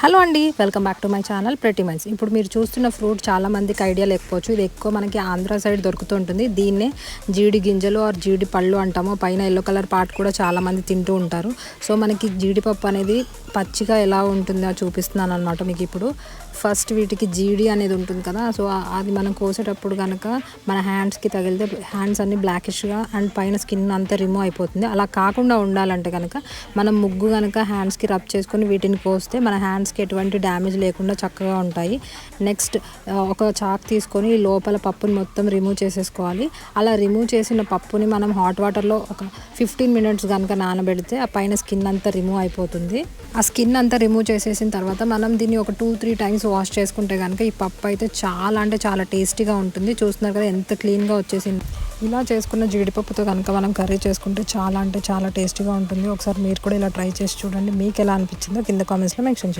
Hello అండి welcome back to my channel ప్రతి మైన్స్. ఇప్పుడు మీరు చూస్తున్న ఫ్రూట్ చాలా మందికి ఐడియా లేకపోవచ్చు. ఇది ఎక్కువ మనకి ఆంధ్ర సైడ్ దొరుకుతుంటుంది. దీన్నే జీడి గింజలు ఆర్ జీడి పళ్ళు అంటాము. పైన ఎల్లో కలర్ పార్ట్ కూడా చాలా మంది తింటూ ఉంటారు. సో మనకి జీడిపప్పు అనేది పచ్చిగా ఎలా ఉంటుందో చూపిస్తున్నాను అనమాట మీకు ఇప్పుడు. ఫస్ట్ వీటికి జీడి అనేది ఉంటుంది కదా. సో అది మనం కోసేటప్పుడు కనుక మన హ్యాండ్స్కి తగిలితే హ్యాండ్స్ అన్ని బ్లాకిష్గా అండ్ పైన స్కిన్ అంతా రిమూవ్ అయిపోతుంది. అలా కాకుండా ఉండాలంటే కనుక మనం ముగ్గు కనుక హ్యాండ్స్కి రబ్ చేసుకొని వీటిని కోస్తే మన హ్యాండ్స్ హ్యాండ్స్కి ఎటువంటి డ్యామేజ్ లేకుండా చక్కగా ఉంటాయి. నెక్స్ట్ ఒక చాక్ తీసుకొని లోపల పప్పుని మొత్తం రిమూవ్ చేసేసుకోవాలి. అలా రిమూవ్ చేసిన పప్పుని మనం హాట్ వాటర్లో ఒక ఫిఫ్టీన్ మినిట్స్ కనుక నానబెడితే ఆ పైన స్కిన్ అంతా రిమూవ్ అయిపోతుంది. ఆ స్కిన్ అంతా రిమూవ్ చేసేసిన తర్వాత మనం దీన్ని ఒక టూ త్రీ టైమ్స్ వాష్ చేసుకుంటే కనుక ఈ పప్పు అయితే చాలా అంటే చాలా టేస్టీగా ఉంటుంది. చూస్తున్నారు కదా ఎంత క్లీన్గా వచ్చేసింది. ఇలా చేసుకున్న జీడిపప్పుతో కనుక మనం కర్రీ చేసుకుంటే చాలా అంటే చాలా టేస్టీగా ఉంటుంది. ఒకసారి మీరు కూడా ఇలా ట్రై చేసి చూడండి. మీకు ఎలా అనిపించిందో కింద కామెంట్స్లో మెన్షన్ చేయండి.